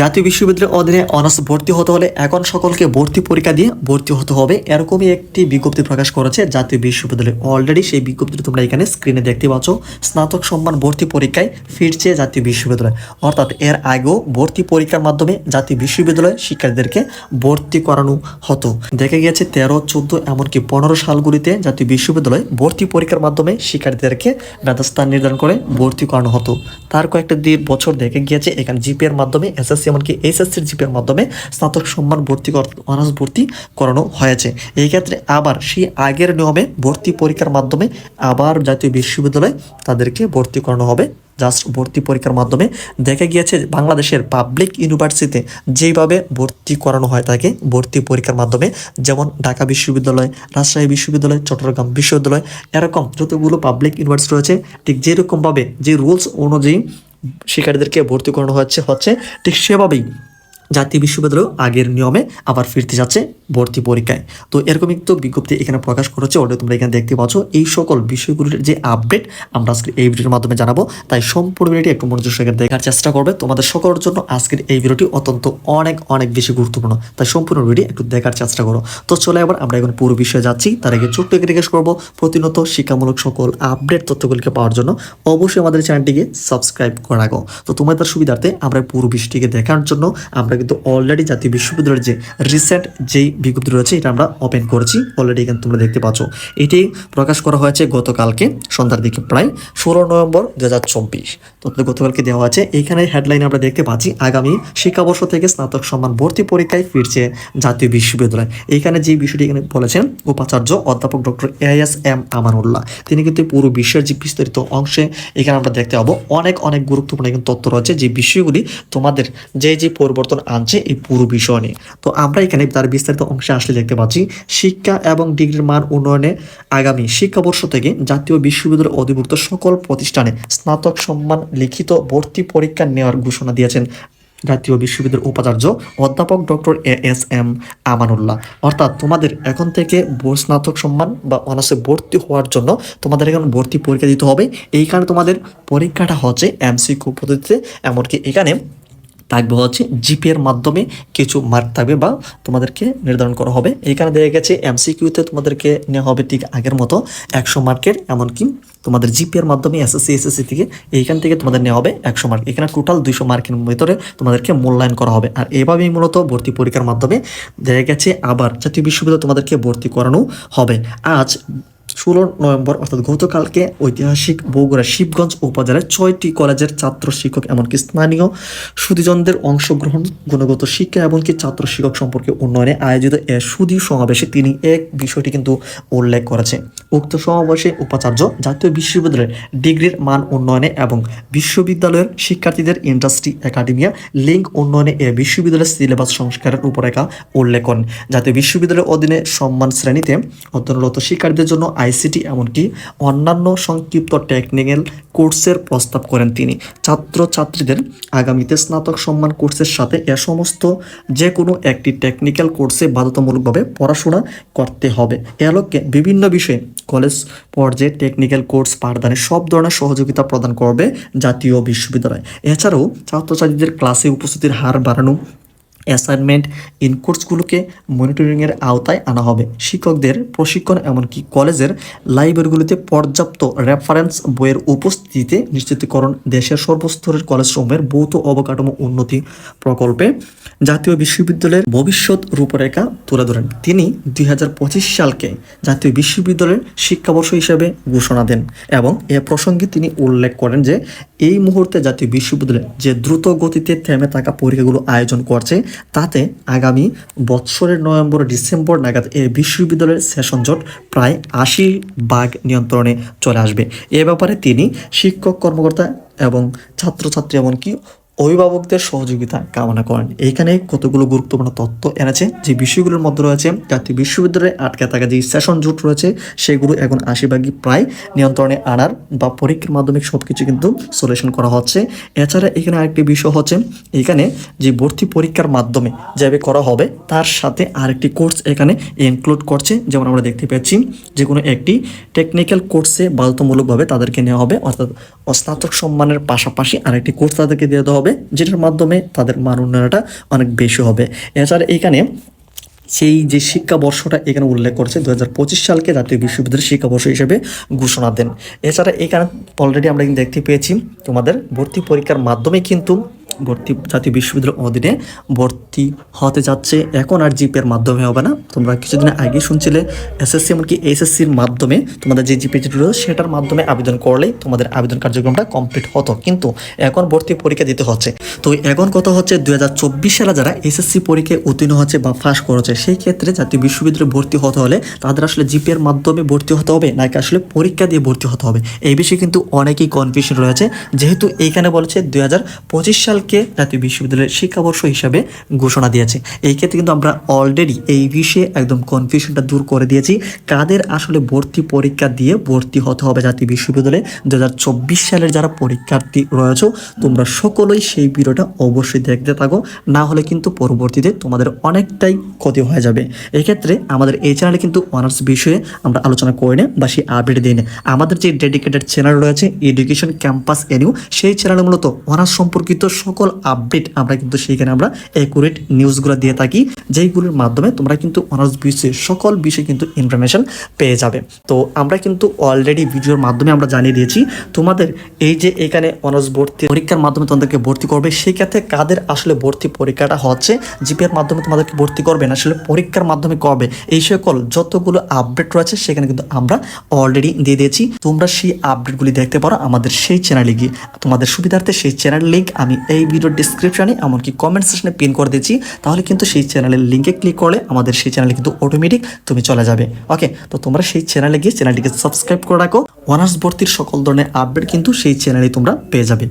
জাতীয় বিশ্ববিদ্যালয়ের অধীনে অনার্স ভর্তি হতে হলে এখন সকলকে ভর্তি পরীক্ষা দিয়ে ভর্তি হতে হবে। এরকমই একটি বিজ্ঞপ্তি প্রকাশ করেছে জাতীয় বিশ্ববিদ্যালয়। অলরেডি সেই বিজ্ঞপ্তিটি তোমরা এখানে স্ক্রিনে দেখতে পাচ্ছ। স্নাতক সম্মান ভর্তি পরীক্ষায় ফিরছে জাতীয় বিশ্ববিদ্যালয়। অর্থাৎ এর আগেও ভর্তি পরীক্ষার মাধ্যমে জাতীয় বিশ্ববিদ্যালয় শিক্ষার্থীদেরকে ভর্তি করানো হতো। দেখা গিয়েছে তেরো, চোদ্দ, এমনকি পনেরো সালগুলিতে জাতীয় বিশ্ববিদ্যালয় ভর্তি পরীক্ষার মাধ্যমে শিক্ষার্থীদেরকে মেধাস্থান নির্ধারণ করে ভর্তি করানো হতো। তার কয়েকটা বছর দেখে গিয়েছে, এখানে জিপিএর মাধ্যমে এসএসসি এমনকি এইচএসসির জিপিএর মাধ্যমে স্নাতক সম্মান ভর্তি অনার্স ভর্তি করানো হয়েছে। এই ক্ষেত্রে আবার সেই আগের নিয়মে ভর্তি পরীক্ষার মাধ্যমে আবার জাতীয় বিশ্ববিদ্যালয় তাদেরকে ভর্তি করানো হবে। জাস্ট ভর্তি পরীক্ষার মাধ্যমে দেখা গিয়েছে বাংলাদেশের পাবলিক ইউনিভার্সিটিতে যেভাবে ভর্তি করানো হয় তাকে ভর্তি পরীক্ষার মাধ্যমে, যেমন ঢাকা বিশ্ববিদ্যালয়, রাজশাহী বিশ্ববিদ্যালয়, চট্টগ্রাম বিশ্ববিদ্যালয়, এরকম যতগুলো পাবলিক ইউনিভার্সিটি রয়েছে, ঠিক যেরকমভাবে যে রুলস অনুযায়ী শিক্ষার্থীদেরকে ভর্তি করানো হচ্ছে হচ্ছে ঠিক সেভাবেই। জাতীয় বিশ্ববিদ্যালয় আগের নিয়মে আবার ফিরতে যাচ্ছে ভর্তি পরীক্ষায়। তো এরকম একটু বিজ্ঞপ্তি এখানে প্রকাশ করেছে অলরেডি তোমরা এখানে দেখতে পাচ্ছ। এই সকল বিষয়গুলির যে আপডেট আমরা আজকে এই ভিডিওর মাধ্যমে জানাব। তাই সম্পূর্ণ ভিডিওটি একটু মনোযোগ সহকারে দেখার চেষ্টা করবে। তোমাদের সকলের জন্য আজকের এই ভিডিওটি অত্যন্ত অনেক অনেক বেশি গুরুত্বপূর্ণ। তাই সম্পূর্ণ ভিডিও একটু দেখার চেষ্টা করো। তো চলে আবার আমরা এখন পুরো বিষয়ে যাচ্ছি। তার আগে ছোট্ট একটি রিকোয়েস্ট করব, প্রতিনিয়ত শিক্ষামূলক সকল আপডেট তথ্যগুলিকে পাওয়ার জন্য। অবশ্যই আমাদের চ্যানেলটিকে সাবস্ক্রাইব করে রাখো। তো তোমাদের সুবিধার্থে আমরা পুরো বিষয়টিকে দেখার জন্য আমরা কিন্তু অলরেডি জাতীয় বিশ্ববিদ্যালয়ের যে রিসেন্ট যেই বিজ্ঞপ্তি রয়েছে, এটা আমরা ওপেন করেছি। অলরেডি এখানে তোমরা দেখতে পাচ্ছ। এটি প্রকাশ করা হয়েছে গতকালকে, সন্ধ্যার দিকে প্রায় ষোলো নভেম্বর দু হাজার চব্বিশ। তো গতকালকে দেওয়া আছে। এখানে হেডলাইন আমরা দেখতে পাচ্ছি, আগামী শিক্ষাবর্ষ থেকে স্নাতক সম্মান ভর্তি পরীক্ষায় ফিরছে জাতীয় বিশ্ববিদ্যালয়। এখানে যে বিষয়টি এখানে বলেছেন, উপাচার্য অধ্যাপক doctor A S M Amanullah. তিনি কিন্তু পুরো বিশ্বের যে বিস্তারিত অংশে এখানে আমরা দেখতে পাবো। অনেক অনেক গুরুত্বপূর্ণ কিন্তু তথ্য রয়েছে যে বিষয়গুলি তোমাদের যে যে পরিবর্তন আনছে এই পুরো বিষয় নিয়ে। তো আমরা এখানে তার বিস্তারিত অংশে আসলে দেখতে পাচ্ছি, শিক্ষা এবং ডিগ্রির মান উন্নয়নে আগামী শিক্ষাবর্ষ থেকে জাতীয় বিশ্ববিদ্যালয় অধিভুক্ত সকল প্রতিষ্ঠানে স্নাতক সম্মান লিখিত ভর্তি পরীক্ষা নেওয়ার ঘোষণা দিয়েছেন জাতীয় বিশ্ববিদ্যালয়ের উপাচার্য অধ্যাপক doctor A S M Amanullah. অর্থাৎ তোমাদের এখন থেকে স্নাতক সম্মান বা অনার্সে ভর্তি হওয়ার জন্য তোমাদের এখন ভর্তি পরীক্ষা দিতে হবে। এই কারণে তোমাদের পরীক্ষাটা হচ্ছে এমসিকিউ পদ্ধতিতে, এমনকি এখানে থাকবে হচ্ছে জিপিএর মাধ্যমে কিছু মার্ক থাকবে বা তোমাদেরকে নির্ধারণ করা হবে। এখানে দেখা গেছে এমসিকিউতে তোমাদেরকে নেওয়া হবে ঠিক আগের মতো একশো মার্কের এমনকি তোমাদের জিপিএর মাধ্যমে এসএসসি এসএসসি থেকে এইখান থেকে তোমাদের নেওয়া হবে একশো মার্ক এখানে টোটাল দুইশো মার্কের ভিতরে তোমাদেরকে মূল্যায়ন করা হবে। আর এভাবেই মূলত ভর্তি পরীক্ষার মাধ্যমে দেখা গেছে আবার জাতীয় বিশ্ববিদ্যালয় তোমাদেরকে ভর্তি করানো হবে। আজ ষোলো নভেম্বর, অর্থাৎ গতকালকে ঐতিহাসিক বগুড়া শিবগঞ্জ উপজেলার ছয়টি কলেজের ছাত্র শিক্ষক এমনকি স্থানীয় সুদীজনদের অংশগ্রহণ, গুণগত শিক্ষা এমনকি ছাত্র শিক্ষক সম্পর্কে উন্নয়নে আয়োজিত এ সুদী সমাবেশে তিনি এক বিষয়টি কিন্তু উল্লেখ করেছে উক্ত সমাবেশে উপাচার্য জাতীয় বিশ্ববিদ্যালয়ের ডিগ্রির মান উন্নয়নে এবং বিশ্ববিদ্যালয়ের শিক্ষার্থীদের ইন্ডাস্ট্রি একাডেমিয়া লিঙ্ক উন্নয়নে এ বিশ্ববিদ্যালয়ের সিলেবাস সংস্কারের রূপরেখা উল্লেখ করেন। জাতীয় বিশ্ববিদ্যালয়ের অধীনে সম্মান শ্রেণীতে অধ্যয়নরত শিক্ষার্থীদের জন্য আইসিটি এমনকি অন্যান্য সংক্ষিপ্ত টেকনিক্যাল কোর্সের প্রস্তাব করেন তিনি। ছাত্রছাত্রীদের আগামীতে স্নাতক সম্মান কোর্সের সাথে এ সমস্ত যে কোনো একটি টেকনিক্যাল কোর্সে বাধ্যতামূলকভাবে পড়াশোনা করতে হবে। এ আলোকে বিভিন্ন বিষয়ে কলেজ পর্যায়ে টেকনিক্যাল কোর্স পাঠদানে সব ধরনের সহযোগিতা প্রদান করবে জাতীয় বিশ্ববিদ্যালয়। এছাড়াও ছাত্রছাত্রীদের ক্লাসে উপস্থিতির হার বাড়ানো অ্যাসাইনমেন্ট ইন কোর্সগুলোকে মনিটরিংয়ের আওতায় আনা হবে। শিক্ষকদের প্রশিক্ষণ এমনকি কলেজের লাইব্রেরিগুলিতে পর্যাপ্ত রেফারেন্স বইয়ের উপস্থিতিতে নিশ্চিতকরণ দেশের সর্বস্তরের কলেজসমূহের ভৌত অবকাঠামো উন্নতি প্রকল্পে জাতীয় বিশ্ববিদ্যালয়ের ভবিষ্যৎ রূপরেখা তুলে ধরেন। তিনি দুই হাজার পঁচিশ সালকে জাতীয় বিশ্ববিদ্যালয়ের শিক্ষাবর্ষ হিসেবে ঘোষণা দেন এবং এ প্রসঙ্গে তিনি উল্লেখ করেন যে, এই মুহূর্তে জাতীয় বিশ্ববিদ্যালয় যে দ্রুত গতিতে থেমে থাকা পরীক্ষাগুলো আয়োজন করছে তাতে আগামী বৎসরের নভেম্বর, ডিসেম্বর নাগাদ এই বিশ্ববিদ্যালয়ের সেশন জট প্রায় আশি বাঘ নিয়ন্ত্রণে চলে আসবে। এ ব্যাপারে তিনি শিক্ষক, কর্মকর্তা এবং ছাত্রছাত্রী এমনকি অভিভাবকদের সহযোগিতা কামনা করেন। এইখানে কতগুলো গুরুত্বপূর্ণ তথ্য এনেছে, যে বিষয়গুলোর মধ্যে রয়েছে জাতীয় বিশ্ববিদ্যালয়ে আটকে থাকা যে সেশন জুট রয়েছে, সেগুলো এখন আশি ভাগই প্রায় নিয়ন্ত্রণে আনার বা পরীক্ষার মাধ্যমে সব কিছু কিন্তু সলিউশন করা হচ্ছে। এছাড়া এখানে আরেকটি বিষয় হচ্ছে, এখানে যে ভর্তি পরীক্ষার মাধ্যমে যেভাবে করা হবে, তার সাথে আরেকটি কোর্স এখানে ইনক্লুড করছে। যেমন আমরা দেখতে পাচ্ছি যে কোনো একটি টেকনিক্যাল কোর্সে বাধ্যতামূলকভাবে তাদেরকে নেওয়া হবে, অর্থাৎ স্নাতক সম্মানের পাশাপাশি আরেকটি কোর্স তাদেরকে দেওয়া হবে। হবে, যেটার মাধ্যমে তাদের মান উন্নয়নটা অনেক বেশি হবে। এছাড়া এখানে সেই যে শিক্ষাবর্ষটা এখানে উল্লেখ করেছে দু হাজার পঁচিশ সালকে জাতীয় বিশ্ববিদ্যালয়ের শিক্ষাবর্ষ হিসেবে ঘোষণা দেন। এছাড়া এখানে অলরেডি আমরা কিন্তু দেখতে পেয়েছি, তোমাদের ভর্তি পরীক্ষার মাধ্যমে কিন্তু ভর্তি জাতীয় বিশ্ববিদ্যালয়ের অধীনে ভর্তি হতে যাচ্ছে। এখন আর জিপের মাধ্যমে হবে না। তোমরা কিছুদিন আগে শুনছিলে, এসএসসি এমনকি এইচএসসির মাধ্যমে তোমাদের যে জিপি রয়েছে, সেটার মাধ্যমে আবেদন করলেই তোমাদের আবেদন কার্যক্রমটা কমপ্লিট হতো। কিন্তু এখন ভর্তি পরীক্ষা দিতে হচ্ছে। তো এখন কথা হচ্ছে দু হাজার চব্বিশ সালে যারা এসএসসি পরীক্ষায় উত্তীর্ণ হচ্ছে বা ফাঁস করেছে, সেই ক্ষেত্রে জাতীয় বিশ্ববিদ্যালয়ে ভর্তি হতে হলে তাদের আসলে জিপের মাধ্যমে ভর্তি হতে হবে, নাকি আসলে পরীক্ষা দিয়ে ভর্তি হতে হবে? এই বিষয়ে কিন্তু অনেকেই কনফিউশন রয়েছে। যেহেতু এইখানে বলেছে দু পঁচিশ সালকে জাতীয় বিশ্ববিদ্যালয়ের শিক্ষাবর্ষ হিসাবে ঘোষণা দিয়েছে। এই ক্ষেত্রে কিন্তু আমরা অলরেডি এই বিষয়ে একদম কনফিউশনটা দূর করে দিয়েছি। কাদের আসলে ভর্তি পরীক্ষা দিয়ে ভর্তি হতে হবে জাতীয় বিশ্ববিদ্যালয়ে? দু হাজার চব্বিশ সালের যারা পরীক্ষার্থী রয়েছে, তোমরা সকলেই সেই ভিডিওটা অবশ্যই দেখতে থাকো। না হলে কিন্তু পরবর্তীতে তোমাদের অনেকটাই ক্ষতি হয়ে যাবে। এক্ষেত্রে আমাদের এই চ্যানেলে কিন্তু অনার্স বিষয়ে আমরা আলোচনা করি না বা সেই আপডেট দিই আমাদের যে ডেডিকেটেড চ্যানেল রয়েছে এডুকেশন ক্যাম্পাস এনিউ সেই চ্যানেলে মূলত অনার্স সম্পর্কিত সকল আপডেট আমরা কিন্তু সেইখানে আমরা অ্যাকুরেট নিউজগুলো দিয়ে থাকি, যেইগুলোর মাধ্যমে তোমরা কিন্তু অনার্স বিষয়ে সকল বিষয়ে কিন্তু ইনফরমেশন পেয়ে যাবে। তো আমরা কিন্তু অলরেডি ভিডিওর মাধ্যমে আমরা জানিয়ে দিয়েছি, তোমাদের এই যে এখানে অনার্স ভর্তি পরীক্ষার মাধ্যমে তোমাদেরকে ভর্তি করবে সেই ক্ষেত্রে কাদের আসলে ভর্তি পরীক্ষাটা হচ্ছে জিপিএর মাধ্যমে তোমাদেরকে ভর্তি করবে না, আসলে পরীক্ষার মাধ্যমে করবে এই সকল যতগুলো আপডেট রয়েছে সেখানে কিন্তু আমরা অলরেডি দিয়ে দিয়েছি। তোমরা সেই আপডেটগুলি দেখতে পারো আমাদের সেই চ্যানেলে গিয়ে। তোমাদের সুবিধার্থে সেই চ্যানেল লিঙ্ক আমি এই ভিডিওর ডিসক্রিপশনে এমনকি কমেন্ট সেকশনে পিন করে দিচ্ছি। তাহলে কিন্তু সেই চ্যানেলের লিঙ্কে ক্লিক করলে আমাদের সেই চ্যানেলে কিন্তু অটোমেটিক তুমি চলে যাবে। ওকে তো তোমরা সেই চ্যানেলে গিয়ে চ্যানেলটিকে সাবস্ক্রাইব করে রাখো। অনার্স ভর্তির সকল ধরনের আপডেট কিন্তু সেই চ্যানেলে তোমরা পেয়ে যাবে।